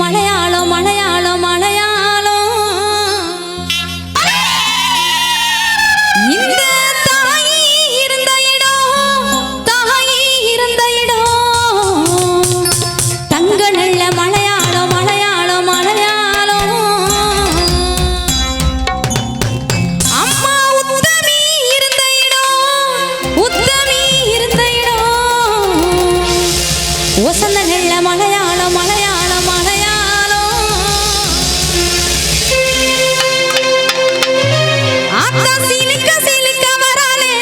மலையாளம் மலையாளம் വസന്തങ്ങളിലെ മലയാളം മലയാളം മലയാളം ആത്ത സിലിക്ക സിലിക്ക വരാനേ